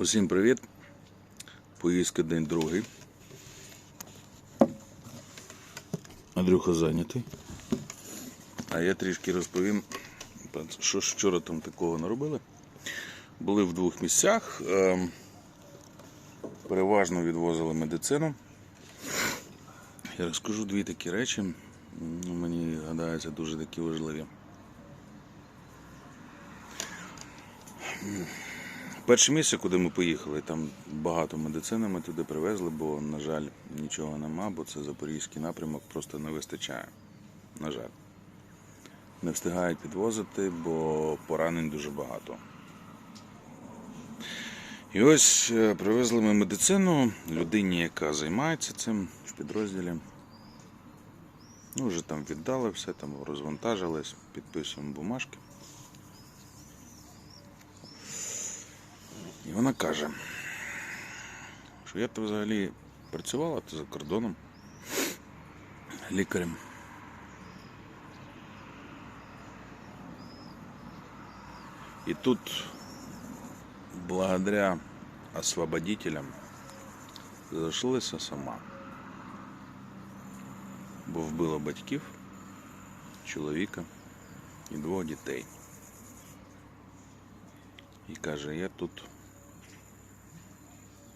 Усім привіт. Поїздка день другий. Андрюха зайнятий. А я трішки розповім, що ж вчора там такого наробили. Були в двох місцях. ем, Переважно відвозили медицину. Я розкажу дві такі речі. Мені гадається дуже такі важливі. Перше місце, куди ми поїхали, там багато медицини ми туди привезли, бо, на жаль, нічого нема, бо це запорізький напрямок просто не вистачає. На жаль. Не встигають підвозити, бо поранень дуже багато. І ось е, привезли ми медицину людині, яка займається цим в підрозділі. Ну, вже там віддали все, там розвантажились, підписуємо бумажки. вона каже, що я то взагалі працювала то за кордоном лікарем. І тут, благодаря освободителям, залишилася сама. Бо вбила батьків, чоловіка і двох дітей. І каже, я тут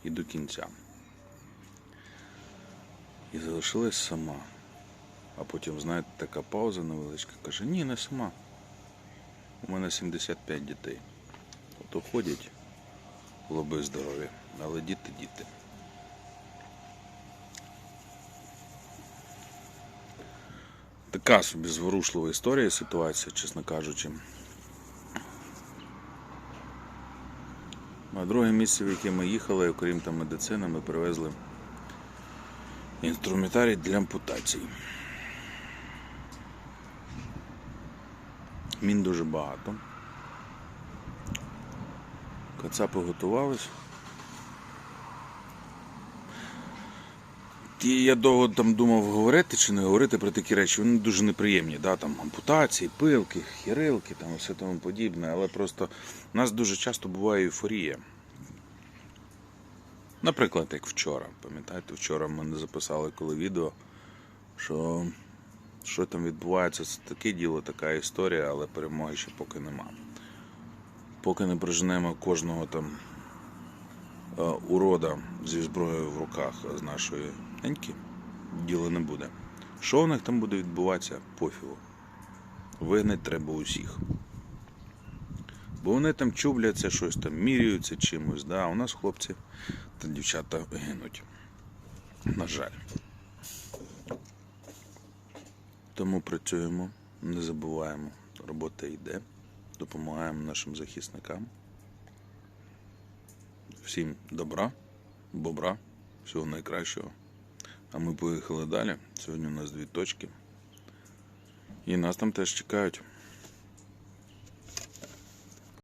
і до кінця. І залишилась сама. А потім, знаєте, така пауза невеличка. Каже, ні, не сама. У мене 75 дітей. Ото ходять лоби здорові, але діти діти. Така собі зворушлива історія, ситуація, чесно кажучи. А друге місце, в яке ми їхали, окрім там медицини, ми привезли інструментарій для ампутацій. Мін дуже багато. Кацапи готувались. Я довго там думав говорити чи не говорити про такі речі. Вони дуже неприємні, да? там ампутації, пилки, хірилки, там все тому подібне, але просто у нас дуже часто буває ейфорія. Наприклад, як вчора. Пам'ятаєте, вчора ми не записали коли відео, що, що там відбувається, це таке діло, така історія, але перемоги ще поки нема. Поки не проженемо кожного там урода зі зброєю в руках з нашої неньки, діла не буде. Що в них там буде відбуватися, пофігу. Вигнати треба усіх. Бо вони там чубляться, щось там міряються чимось, да? а у нас хлопці та дівчата гинуть. На жаль. Тому працюємо, не забуваємо, робота йде, допомагаємо нашим захисникам. Всім добра, бобра, всього найкращого. А ми поїхали далі. Сьогодні у нас дві точки. І нас там теж чекають.